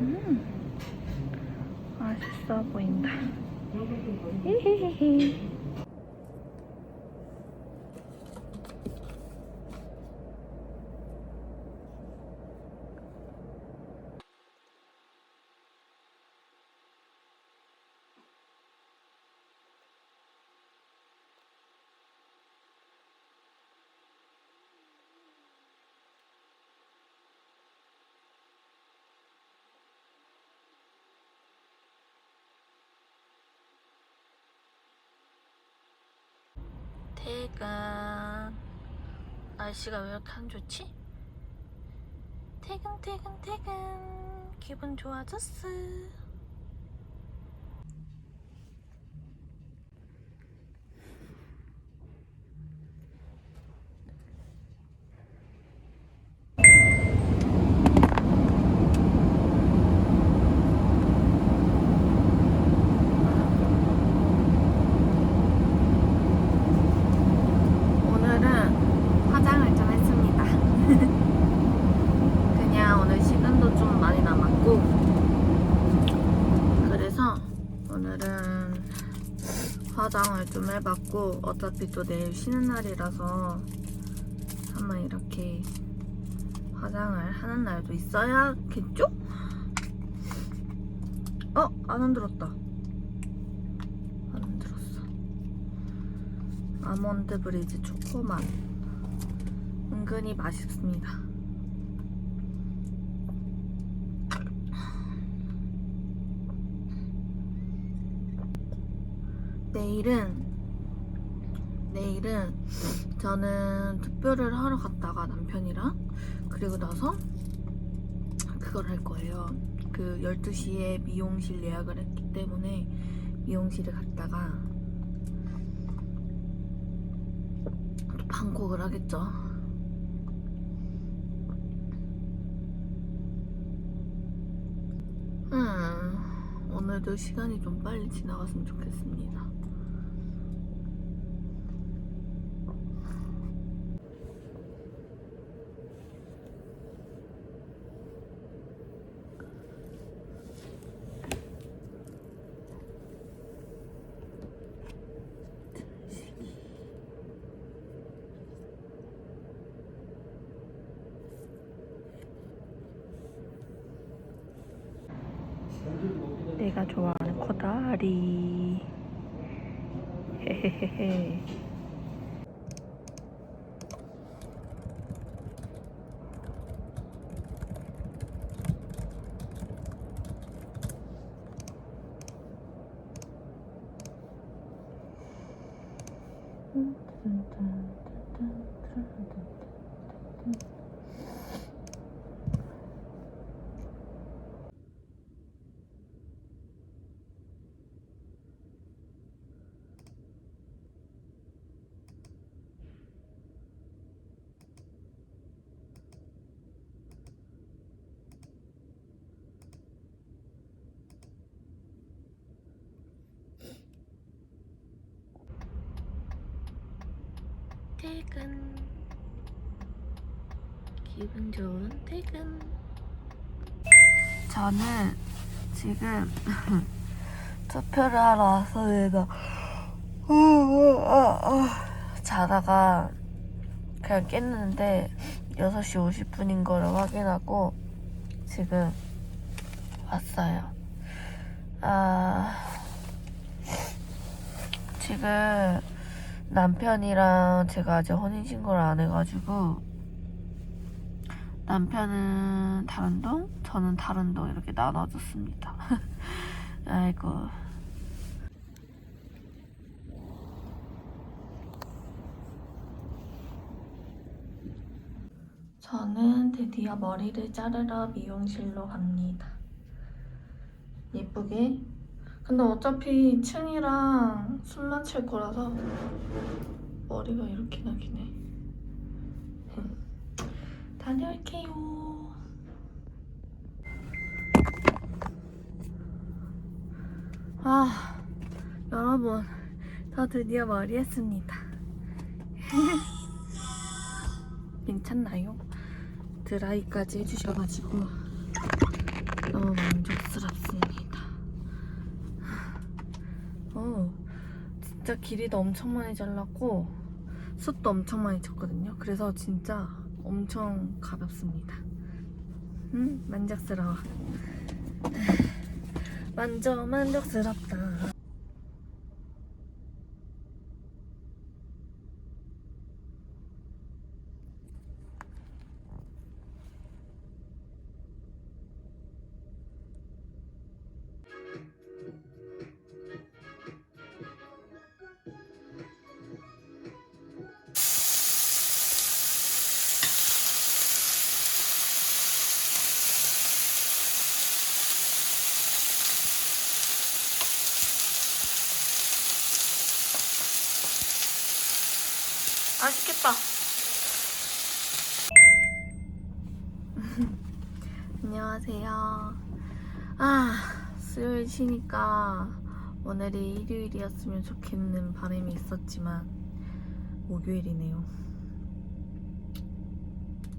음, 맛있어 보인다. 히히히히. 퇴근. 날씨가 왜 이렇게 안 좋지? 퇴근, 퇴근, 퇴근. 기분 좋아졌어. 오늘은 화장을 좀 했습니다. 그냥 오늘 시간도 좀 많이 남았고, 그래서 오늘은 화장을 좀 해봤고, 어차피 또 내일 쉬는 날이라서 한번 이렇게 화장을 하는 날도 있어야겠죠? 어? 안 흔들었다. 안 흔들었어. 아몬드 브리즈 초코맛 은근히 맛있습니다. 내일은 내일은 저는 투표를 하러 갔다가 남편이랑 그리고 나서 그걸 할 거예요. 그 12시에 미용실 예약을 했기 때문에 미용실에 갔다가 또 방콕을 하겠죠. 음, 오늘도 시간이 좀 빨리 지나갔으면 좋겠습니다. 좋아하는 코다리. 헤헤헤헤. 퇴근. 기분 좋은 퇴근. 저는 지금 투표를 하러 왔습니다. 자다가 그냥 깼는데 6시 50분인 거를 확인하고 지금 왔어요. 아, 지금 남편이랑 제가 아직 혼인신고를 안 해가지고 남편은 다른 동, 저는 다른 동 이렇게 나눠줬습니다. 아이고. 저는 드디어 머리를 자르러 미용실로 갑니다. 예쁘게 근데 어차피 층이랑 숨 맞힐 거라서 머리가 이렇게 나긴 해. 다녀올게요. 아, 여러분, 저 드디어 머리 했습니다. 괜찮나요? 드라이까지 해주셔가지고 너무 만족스럽습니다. 어, 진짜 길이도 엄청 많이 잘랐고 숱도 엄청 많이 쳤거든요. 그래서 진짜 엄청 가볍습니다. 음, 만족스러워. 완전 만족스럽다. 맛있겠다. 안녕하세요. 아, 수요일 쉬니까 오늘이 일요일이었으면 좋겠는 바람이 있었지만 목요일이네요.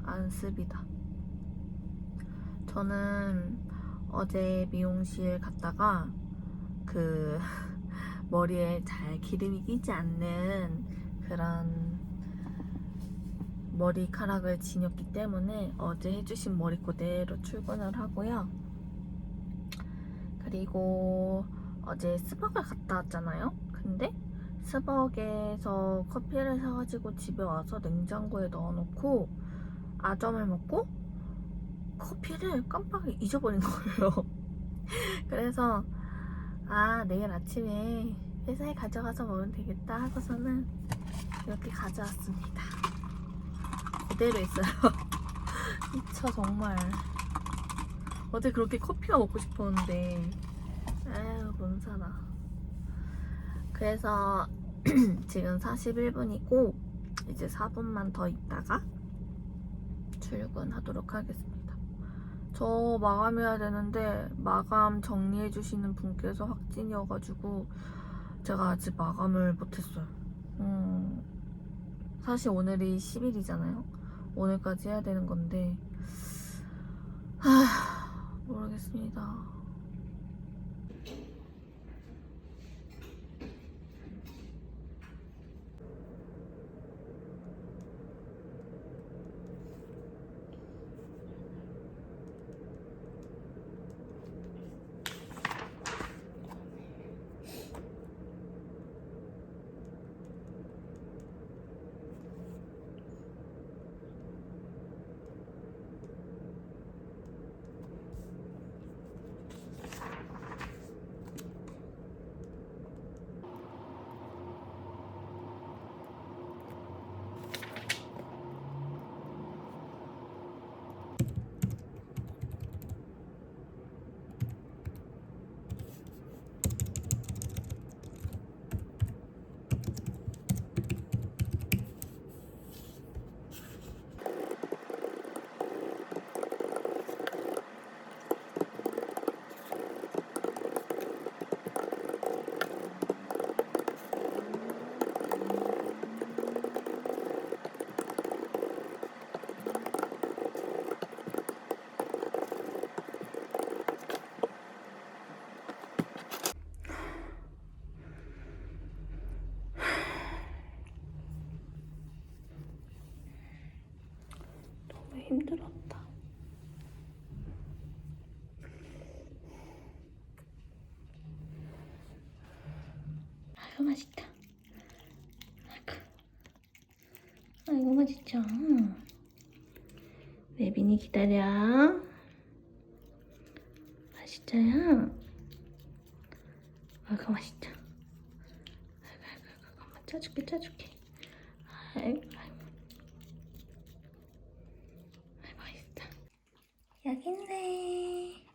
안습이다. 저는 어제 미용실 갔다가 그 머리에 잘 기름이 끼지 않는 그런 머리카락을 지녔기 때문에 어제 해주신 머리 그대로 출근을 하고요. 그리고 어제 스벅을 갔다 왔잖아요. 근데 스벅에서 커피를 사가지고 집에 와서 냉장고에 넣어놓고 아점을 먹고 커피를 깜빡 잊어버린 거예요. 그래서 아 내일 아침에 회사에 가져가서 먹으면 되겠다 하고서는 이렇게 가져왔습니다. 그대로 있어요. 미쳐 정말. 어제 그렇게 커피가 먹고 싶었는데 에휴 뭔 살아. 그래서 지금 41분이고 이제 4분만 더 있다가 출근하도록 하겠습니다. 저 마감해야 되는데 마감 정리해 주시는 분께서 확진이어가지고 제가 아직 마감을 못했어요. 음, 사실 오늘이 10일이잖아요. 오늘까지 해야 되는 건데 하, 모르겠습니다. 너무 힘들었다. 아유 맛있다. 아이고, 맛있죠. 외빈이 기다려. 맛있죠요? 아이고 맛있죠. 아이고 아이고 아이고 엄마 짜줄게 짜줄게. 아이고 아이고. 아이고 맛있다. 여기 있네.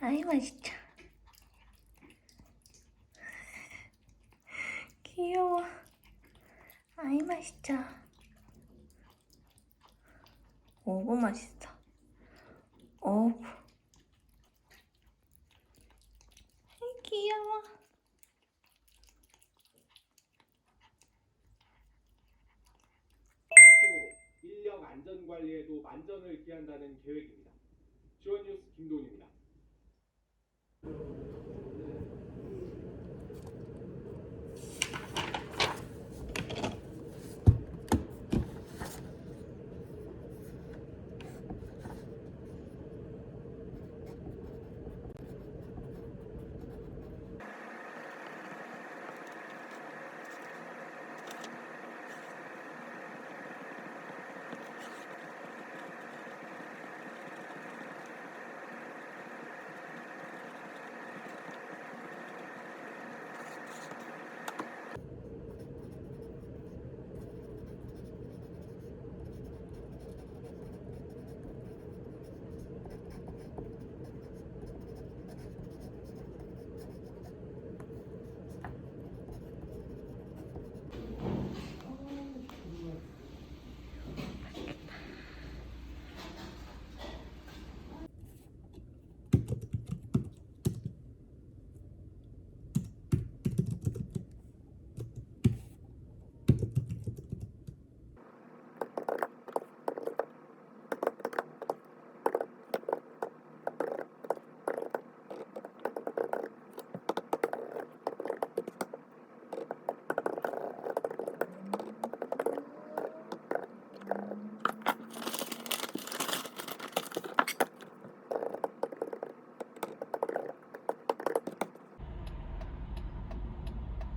아이 맛있죠. 귀여워. 아이 맛있죠. 오구 맛있어. 아이 귀여워. 인력 안전 관리에도 만전을 기한다는 계획입니다. 주원뉴스 김도훈입니다.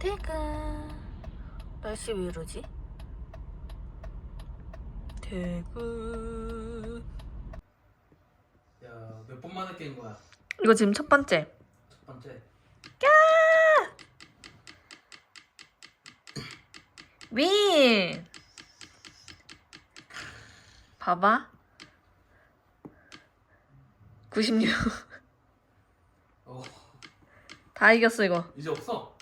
퇴근. 날씨 왜 이러지? 퇴근. 야, 몇 번 만에 깬 거야? 이거 지금 첫 번째. 첫 번째. 윈! 봐봐. 96. 어, 다 이겼어, 이거. 이제 없어.